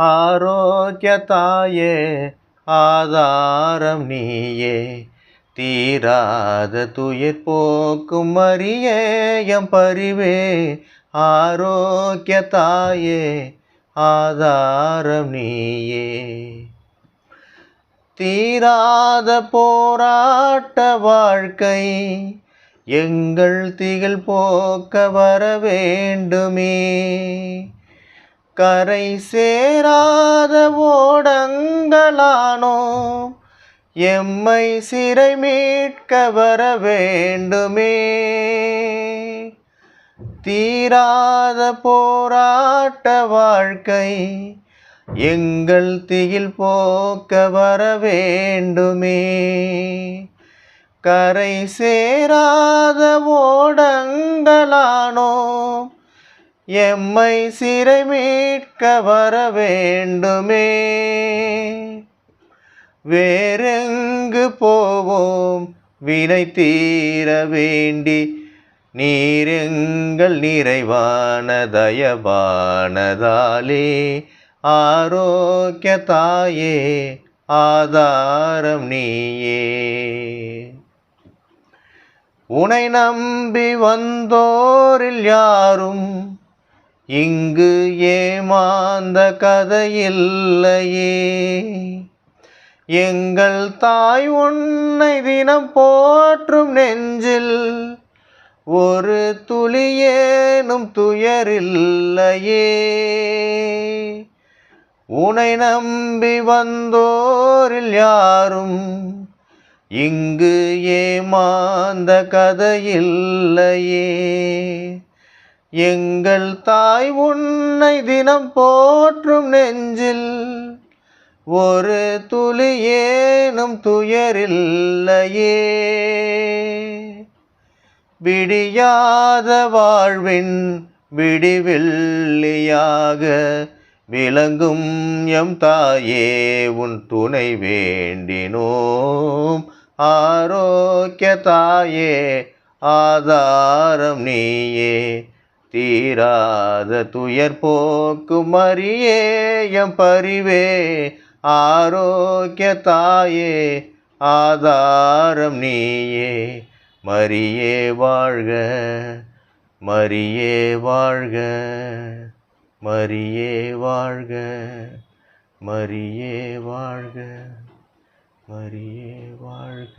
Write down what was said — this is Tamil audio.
ஆரோக்கிய தாயே ஆதாரம் நீயே. தீராத துயிர் போக்கும் மரியே பரிவே. ஆரோக்கிய தாயே ஆதாரம் நீயே. தீராத போராட்ட வாழ்க்கை எங்கள் திகழ் போக்க வர வேண்டுமே கரை சேராத ஓடங்களானோ? எம்மை சிறை மீட்க வர வேண்டுமே. தீராத போராட்ட வாழ்க்கை எங்கள் திகில் போக்க வர வேண்டுமே. கரை சேராத ஓடங்களானோ? எம்மை சிறை மீட்க வர வேண்டுமே. வேறெங்கு போவோம்? வினை தீர வேண்டி நீரெங்கள் நிறைவான தயவானதாலே. ஆரோக்கிய தாயே ஆதாரம் நீயே. உனை நம்பி வந்தோரில் யாரும் இங்கு ஏமாந்த கதையில்லையே. எங்கள் தாய் உன்னை தினம் போற்றும் நெஞ்சில் ஒரு துளியேனும் துயரில்லையே. உனை நம்பி வந்தோரில் யாரும் இங்கு ஏமாந்த கதையில்லையே. எங்கள் தாய் உன்னை தினம் போற்றும் நெஞ்சில் ஒரு துளி ஏனும் துயரில்லையே. விடியாத வாழ்வின் விடிவில்லியாக விளங்கும் எம் தாயே உன் துணை வேண்டினோம். ஆரோக்கிய தாயே ஆதாரம் நீயே. தீராத துயர் போக்கும் மரியே எம் பரிவே ஆரோக்கிய தாயே ஆதாரம் நீயே. மரியே வாழ்க மரியே வாழ்க மரியே வாழ்க மரியே வாழ்க மரியே வாழ்க.